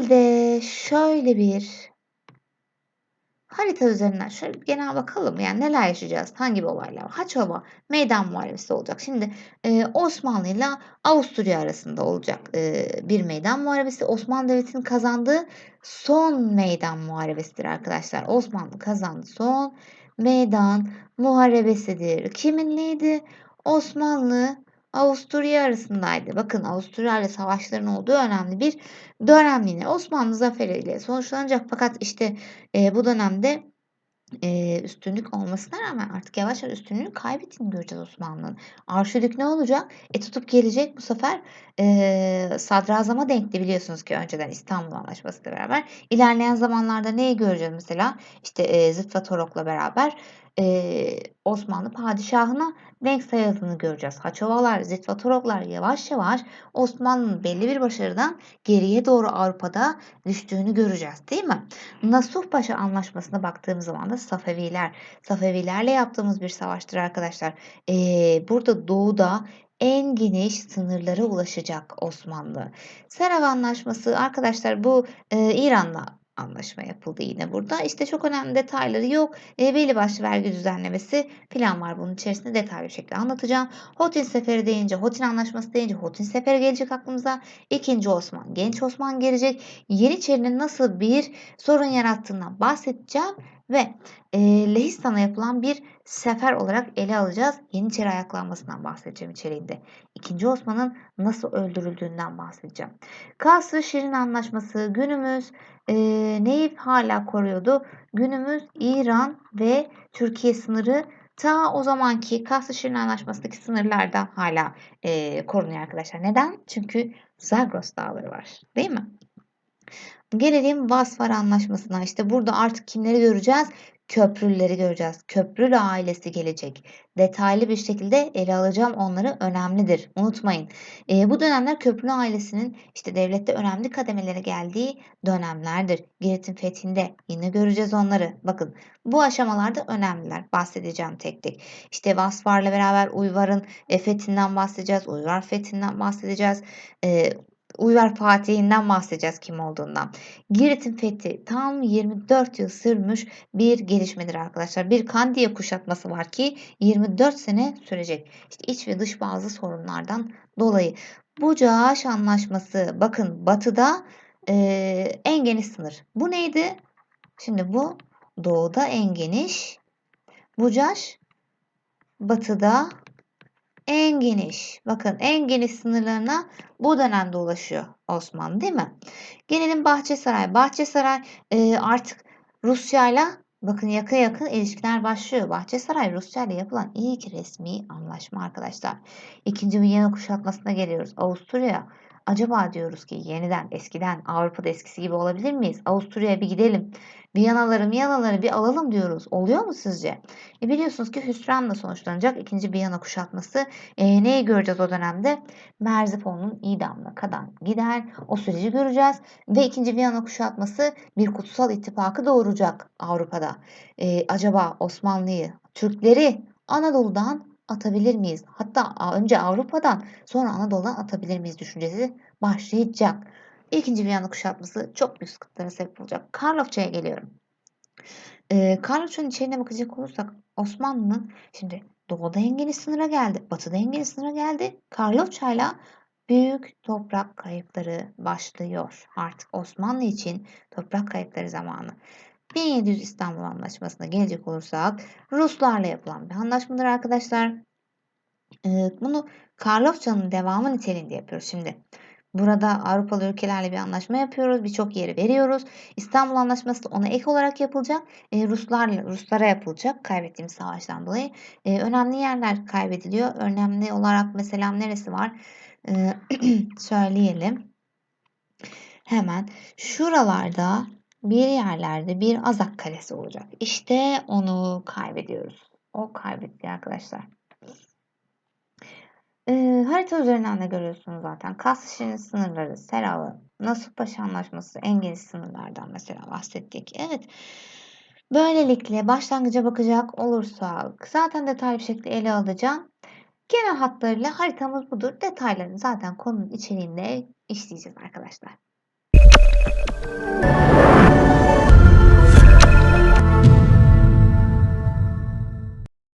halde şöyle bir harita üzerinden şöyle bir genel bakalım. Yani neler yaşayacağız? Hangi olaylar? Haçova meydan muharebesi olacak. Şimdi e, Osmanlı ile Avusturya arasında olacak e, bir meydan muharebesi. Osmanlı Devleti'nin kazandığı son meydan muharebesidir arkadaşlar. Osmanlı kazandı son meydan muharebesidir. Kiminleydi? Osmanlı Avusturya arasındaydı. Bakın Avusturya ile savaşların olduğu önemli bir dönem yine. Osmanlı zaferiyle sonuçlanacak fakat işte e, bu dönemde e, üstünlük olmasına rağmen artık yavaş yavaş üstünlüğünü kaybettiğini göreceğiz Osmanlı'nın. Arşidük ne olacak? E tutup gelecek bu sefer e, sadrazama denkti biliyorsunuz ki önceden İstanbul Anlaşması ile beraber. İlerleyen zamanlarda neyi göreceğiz mesela? İşte e, Zıt ve Torok'la beraber e, Osmanlı padişahına denk sayıldığını göreceğiz. Haçovalar, Zitvatoroklar yavaş yavaş Osmanlı'nın belli bir başarıdan geriye doğru Avrupa'da düştüğünü göreceğiz değil mi? Nasuh Paşa Anlaşması'na baktığımız zaman da Safeviler, Safevilerle yaptığımız bir savaştır arkadaşlar. Ee, burada doğuda en geniş sınırlara ulaşacak Osmanlı. Serov Anlaşması arkadaşlar bu e, İran'la anlaşma yapıldı yine burada. İşte çok önemli detayları yok. E, belli başlı vergi düzenlemesi falan var bunun içerisinde detaylı bir şekilde anlatacağım. Hotin Seferi deyince, Hotin Anlaşması deyince Hotin Seferi gelecek aklımıza. İkinci Osman, Genç Osman gelecek. Yeniçerinin nasıl bir sorun yarattığından bahsedeceğim ve e, Lehistan'a yapılan bir sefer olarak ele alacağız. Yeniçeri ayaklanmasından bahsedeceğim içeriğinde. İkinci Osman'ın nasıl öldürüldüğünden bahsedeceğim. Kasr Şirin Anlaşması günümüz e, neyi hala koruyordu? Günümüz İran ve Türkiye sınırı ta o zamanki Kasr Şirin Anlaşması'ndaki sınırlardan hala e, korunuyor arkadaşlar. Neden? Çünkü Zagros dağları var. Değil mi? Gelelim Vasfar Anlaşması'na. İşte burada artık kimleri göreceğiz? Köprülüleri göreceğiz. Köprülü ailesi gelecek. Detaylı bir şekilde ele alacağım onları önemlidir. Unutmayın. E, bu dönemler Köprülü ailesinin işte devlette önemli kademelere geldiği dönemlerdir. Girit'in fethinde yine göreceğiz onları. Bakın bu aşamalarda önemliler. Bahsedeceğim tek tek. İşte Vasfar'la beraber Uyvar'ın e, fethinden bahsedeceğiz. Uyvar fethinden bahsedeceğiz. E, Uyvar Fatih'inden bahsedeceğiz kim olduğundan. Girit'in fethi tam 24 yıl sürmüş bir gelişmedir arkadaşlar. Bir Kandiye kuşatması var ki 24 sene sürecek. İşte iç ve dış bazı sorunlardan dolayı. Bucaş Anlaşması bakın batıda e, en geniş sınır. Bu neydi? Şimdi bu doğuda en geniş. Bucaş batıda en geniş. Bakın en geniş sınırlarına bu dönemde ulaşıyor Osmanlı değil mi? Gelelim Bahçesaray. Bahçesaray e, artık Rusya ile bakın yakın yakın ilişkiler başlıyor. Bahçesaray Rusya ile yapılan ilk resmi anlaşma arkadaşlar. İkinci Viyana kuşatmasına geliyoruz. Avusturya Acaba diyoruz ki yeniden eskiden Avrupa'da eskisi gibi olabilir miyiz? Avusturya'ya bir gidelim. Viyanaları Viyanaları bir alalım diyoruz. Oluyor mu sizce? E biliyorsunuz ki hüsranla sonuçlanacak ikinci Viyana kuşatması. E, neyi göreceğiz o dönemde? Merzifon'un idamına kadar gider. O süreci göreceğiz. Ve ikinci Viyana kuşatması bir kutsal ittifakı doğuracak Avrupa'da. E, acaba Osmanlı'yı, Türkleri Anadolu'dan atabilir miyiz? Hatta önce Avrupa'dan sonra Anadolu'dan atabilir miyiz düşüncesi başlayacak. İkinci Viyana kuşatması çok büyük sıkıntılara sebep olacak. Karlofça'ya geliyorum. Ee, Karlofça'nın içeriğine bakacak olursak Osmanlı'nın şimdi doğuda en geniş sınıra geldi. Batıda en geniş sınıra geldi. Karlofça'yla büyük toprak kayıpları başlıyor. Artık Osmanlı için toprak kayıpları zamanı. 1700 İstanbul Anlaşması'na gelecek olursak Ruslarla yapılan bir anlaşmadır arkadaşlar. Ee, bunu Karlofça'nın devamı niteliğinde yapıyoruz şimdi. Burada Avrupalı ülkelerle bir anlaşma yapıyoruz. Birçok yeri veriyoruz. İstanbul Anlaşması ona ek olarak yapılacak. Ee, Ruslarla Ruslara yapılacak kaybettiğimiz savaştan dolayı. Ee, önemli yerler kaybediliyor. Önemli olarak mesela neresi var? Ee, söyleyelim. Hemen şuralarda bir yerlerde bir Azak Kalesi olacak. İşte onu kaybediyoruz. O kaybetti arkadaşlar. Ee, harita üzerinden de görüyorsunuz zaten. Kasşehir'in sınırları, Serava, Nasuhpaşa Anlaşması en geniş sınırlardan mesela bahsettik. Evet. Böylelikle başlangıca bakacak olursak zaten detaylı bir şekilde ele alacağım. Genel hatlarıyla haritamız budur. Detaylarını zaten konunun içeriğinde işleyeceğiz arkadaşlar.